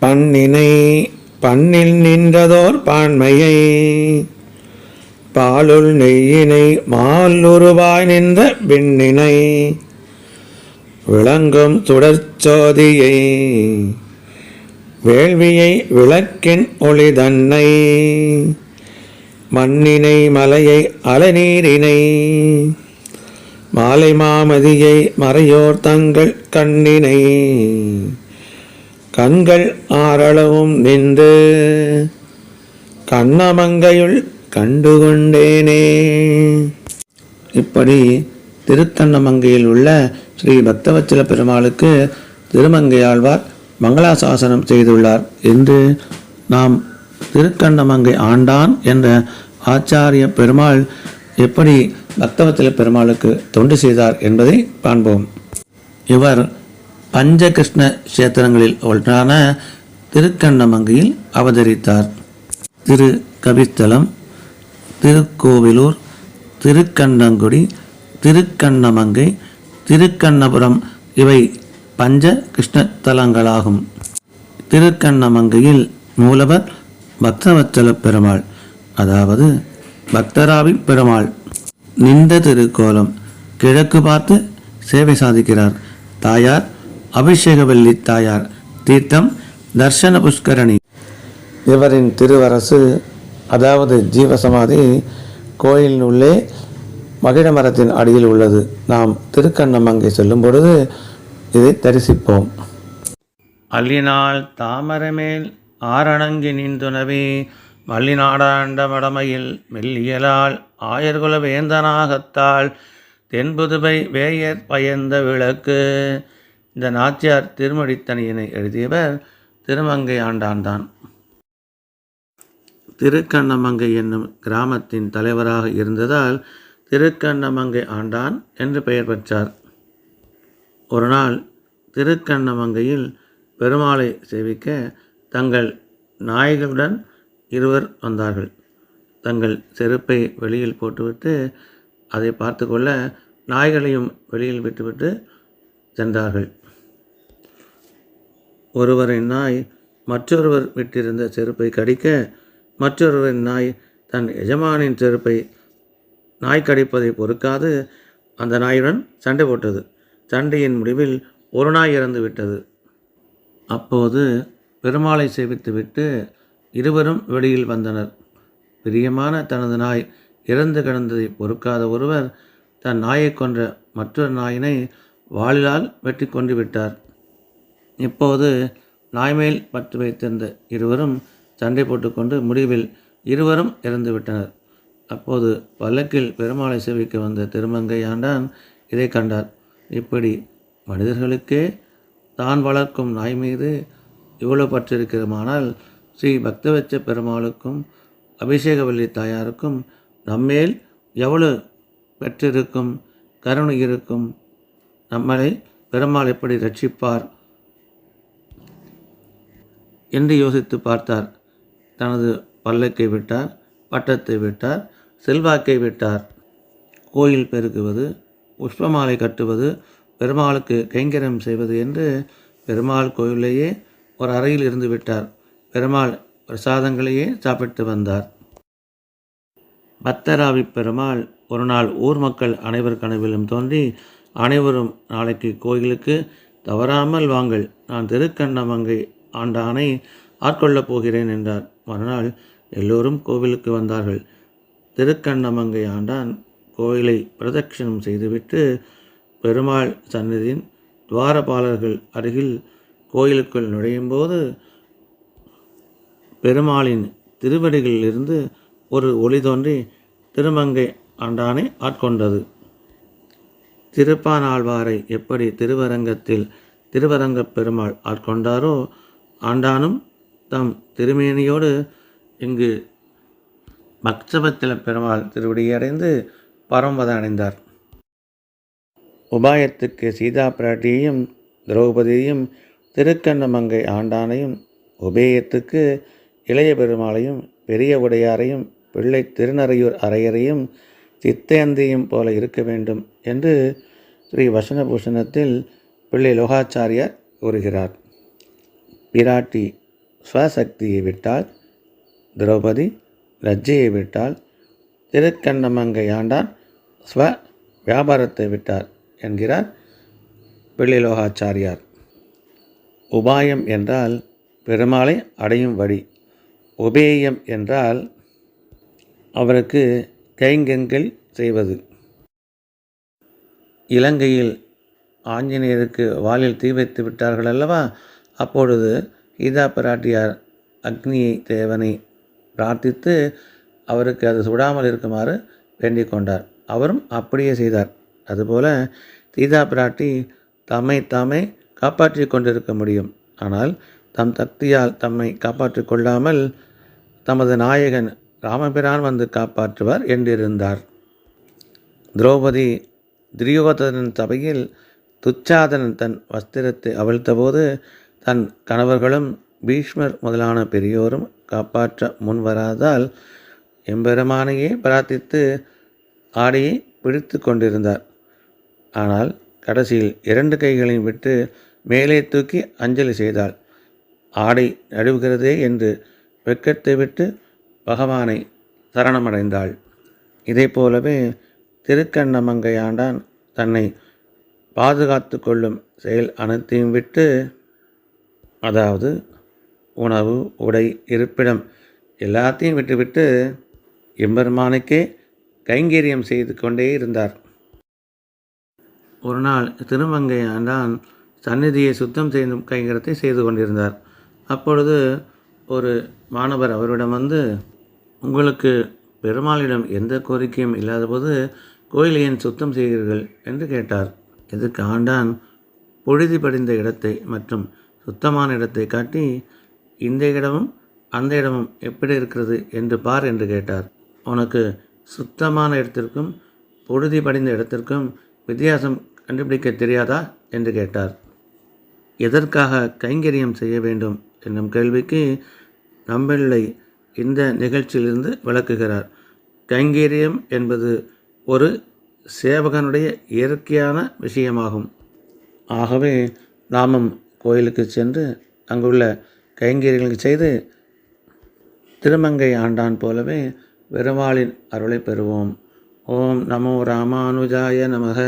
பண்ணினை பண்ணில் நின்றதோர் பான்மையை பாலுள் நெய்யினை மாலுருவாய் நின்ற விண்ணினை விளங்கும் சுடற்சோதியை வேள்வியை விளக்கின் ஒளி தன்னை மண்ணினை மலையை அலநீரினை மாலை மாமதியை மறையோர் தங்கள் கண்ணினை கண்கள் ஆரளவும் நின்று கண்ணமங்கையுள் கண்டுகொண்டேனே. இப்படி திருக்கண்ணமங்கையில் உள்ள ஸ்ரீ பக்தவச்சல பெருமாளுக்கு திருமங்கையாழ்வார் மங்களாசாசனம் செய்துள்ளார் என்று நாம் திருக்கண்ணமங்கை ஆண்டான் என்ற ஆச்சாரிய பெருமாள் எப்படி பக்தவச்சல பெருமாளுக்கு தொண்டு செய்தார் என்பதை காண்போம். இவர் பஞ்சகிருஷ்ண கஷேத்திரங்களில் ஒன்றான திருக்கண்ணமங்கையில் அவதரித்தார். திரு கவித்தலம் திருக்கோவிலூர் திருக்கண்ணங்குடி திருக்கண்ணமங்கை திருக்கண்ணபுரம் இவை பஞ்ச கிருஷ்ணத்தலங்களாகும் திருக்கண்ணமங்கையில் மூலவர் பக்தவச்சல பெருமாள் அதாவது பக்தராவி பெருமாள். நின்ற திருக்கோலம் கிழக்கு பார்த்து சேவை சாதிக்கிறார். தாயார் அபிஷேகவல்லி தாயார் தீர்த்தம் தர்ஷன புஷ்கரணி. இவரின் திருவரசு அதாவது ஜீவசமாதி கோயிலின் உள்ளே மகிழ மரத்தின் அடியில் உள்ளது. நாம் திருக்கண்ணமங்கை செல்லும் பொழுது இதை தரிசிப்போம். அல்லினால் தாமரமேல் ஆரணங்கி நின்றுணவே மல்லிநாடாண்ட மடமையில் மெல்லியலால் ஆயர்குல வேந்தனாகத்தாள் தென்புதுவை வேயர் பயந்த விளக்கு இந்த நாச்சியார் திருமடித்தனியினை எழுதியவர் திருமங்கை ஆண்டான்தான். திருக்கண்ணமங்கை என்னும் கிராமத்தின் தலைவராக இருந்ததால் திருக்கண்ணமங்கை ஆண்டான் என்று பெயர் பெற்றார். ஒரு நாள் திருக்கண்ணமங்கையில் பெருமாளை சேவிக்க தங்கள் நாய்களுடன் இருவர் வந்தார்கள். தங்கள் செருப்பை வெளியில் போட்டுவிட்டு அதை பார்த்து கொள்ள நாய்களையும் வெளியில் விட்டுவிட்டு சென்றார்கள். ஒருவரின் நாய் மற்றொருவர் விட்டிருந்த செருப்பை கடிக்க மற்றொருவரின் நாய் தன் எஜமானின் செருப்பை நாய் கடிப்பதை பொறுக்காது. அந்த நாயுடன் சண்டை போட்டது. சண்டையின் முடிவில் ஒரு நாய் இறந்து விட்டது. அப்போது பெருமாளை சேவித்துவிட்டு இருவரும் வெளியில் வந்தனர். பிரியமான தனது நாய் இறந்து கிடந்ததை பொறுக்காத ஒருவர் தன் நாயை கொன்ற மற்றொரு நாயினை வாளிலால் வெட்டி கொண்டு விட்டார். இப்போது நாய்மேல் பற்று வைத்திருந்த இருவரும் சண்டை போட்டுக்கொண்டு முடிவில் இருவரும் இறந்துவிட்டனர். அப்போது பல்லக்கில் பெருமாளை சேவிக்க வந்த திருமங்கை ஆண்டான் இதை கண்டார். இப்படி மனிதர்களுக்கே தான் வளர்க்கும் நாய் மீது இவ்வளவு பற்றிருக்கிறோமானால் ஸ்ரீ பக்தவச்ச பெருமாளுக்கும் அபிஷேகவல்லி தாயாருக்கும் நம்மேல் எவ்வளவு பெற்றிருக்கும் கருணை இருக்கும் நம்மளை பெருமாள் எப்படி ரட்சிப்பார் என்று யோசித்து பார்த்தார். தனது பல்லக்கை விட்டார் பட்டத்தை விட்டார் செல்வாக்கை விட்டார். கோயில் பெருக்குவது புஷ்பமாலை கட்டுவது பெருமாளுக்கு கைங்கரம் செய்வது என்று பெருமாள் கோயிலேயே ஒரு அறையில் இருந்து விட்டார். பெருமாள் பிரசாதங்களையே சாப்பிட்டு வந்தார். பத்தராவி பெருமாள் ஒரு நாள் ஊர் மக்கள் அனைவர் கனவிலும் தோன்றி அனைவரும் நாளைக்கு கோயிலுக்கு தவறாமல் வாங்கள் நான் திருக்கண்ணமங்கை ஆண்டானை ஆட்கொள்ளப் போகிறேன் என்றார். மறுநாள் எல்லோரும் கோவிலுக்கு வந்தார்கள். திருக்கண்ணமங்கை ஆண்டான் கோயிலை பிரதட்சணம் செய்துவிட்டு பெருமாள் சன்னதியின் துவாரபாலர்கள் அருகில் கோயிலுக்குள் நுழையும்போது பெருமாளின் திருவடிகளிலிருந்து ஒரு ஒளி தோன்றி திருமங்கை ஆண்டானை ஆட்கொண்டது. திருப்பானாழ்வாரை எப்படி திருவரங்கத்தில் திருவரங்கப் பெருமாள் ஆட்கொண்டாரோ ஆண்டானும் தம் திருமேனியோடு இங்கு பக்சபத்தில பெருமாள் திருவடியடைந்து பரம்பத அடைந்தார். உபாயத்துக்கு சீதா பிராட்டியையும் திரௌபதியையும் திருக்கண்ணமங்கை ஆண்டானையும் உபேயத்துக்கு இளைய பெருமாளையும் பெரிய உடையாரையும் பிள்ளை திருநறையூர் அரையரையும் சித்தேந்தியும் போல இருக்க வேண்டும் என்று ஸ்ரீ வசனபூஷணத்தில் பிள்ளை லோகாச்சாரியார் கூறுகிறார். பிராட்டி ஸ்வசக்தியை விட்டால் திரௌபதி லஜ்ஜையை விட்டால் திருக்கண்ணமங்கை ஆண்டான் ஸ்வ வியாபாரத்தை விட்டார் என்கிறார் பிள்ளைலோகாச்சாரியார். உபாயம் என்றால் பெருமாளை அடையும் வழி. உபேயம் என்றால் அவருக்கு கைங்கங்கள் செய்வது. இலங்கையில் ஆஞ்சநேயருக்கு வாலில் தீ வைத்து விட்டார்கள் அல்லவா அப்பொழுது கீதா பிராட்டியார் அக்னியை தேவனை பிரார்த்தித்து அவருக்கு அது சுடாமல் இருக்குமாறு வேண்டிக் கொண்டார். அவரும் அப்படியே செய்தார். அதுபோல சீதா பிராட்டி தம்மை தாமே காப்பாற்றி கொண்டிருக்க முடியும். ஆனால் தம் சக்தியால் தம்மை காப்பாற்றிக் கொள்ளாமல் தமது நாயகன் ராமபிரான் வந்து காப்பாற்றுவார் என்றிருந்தார். திரௌபதி துரியோதனன் சபையில் துச்சாதனன் தன் வஸ்திரத்தை அவிழ்த்தபோது தன் கணவர்களும் பீஷ்மர் முதலான பெரியோரும் காப்பாற்ற முன்வராதால் எம்பெருமானையே பிரார்த்தித்து ஆடையை பிடித்து கொண்டிருந்தார். ஆனால் கடைசியில் இரண்டு கைகளையும் விட்டு மேலே தூக்கி அஞ்சலி செய்தாள். ஆடை நழுவுகிறதே என்று வெட்கத்தை விட்டு பகவானை சரணமடைந்தாள். இதை போலவே திருக்கண்ணமங்கையாண்டான் தன்னை பாதுகாத்து கொள்ளும் செயல் அனைத்தையும் விட்டு அதாவது உணவு உடை இருப்பிடம் எல்லாத்தையும் விட்டுவிட்டு எம்பெருமானுக்கே கைங்கரியம் செய்து கொண்டே இருந்தார். ஒரு நாள் திருமங்கை ஆண்டான் சந்நிதியை சுத்தம் செய்யும் கைங்கரத்தை செய்து கொண்டிருந்தார். அப்பொழுது ஒரு மாணவர் அவரிடம் வந்து உங்களுக்கு பெருமாளிடம் எந்த கோரிக்கையும் இல்லாதபோது கோயிலை ஏன் சுத்தம் செய்கிறீர்கள்? என்று கேட்டார். இதுக்கு ஆண்டான்? புழுதி படிந்த இடத்தை மற்றும் சுத்தமான இடத்தை காட்டி இந்த இடமும் அந்த இடமும் எப்படி இருக்கிறது என்று பார் என்று கேட்டார். உனக்கு சுத்தமான இடத்திற்கும் புழுதி படிந்த இடத்திற்கும் வித்தியாசம் கண்டுபிடிக்க தெரியாதா? என்று கேட்டார். எதற்காக கைங்கரியம் செய்ய வேண்டும்? என்னும் கேள்விக்கு நம்பிள்ளை இந்த நிகழ்ச்சியிலிருந்து விளக்குகிறார். கைங்கரியம் என்பது ஒரு சேவகனுடைய இயற்கையான விஷயமாகும். ஆகவே நாமும் கோயிலுக்கு சென்று அங்குள்ள கைங்கரியங்களை செய்து திருமங்கை ஆண்டான் போலவே பெருமாளின் அருளை பெறுவோம். ஓம் நமோ ராமானுஜாய நமக.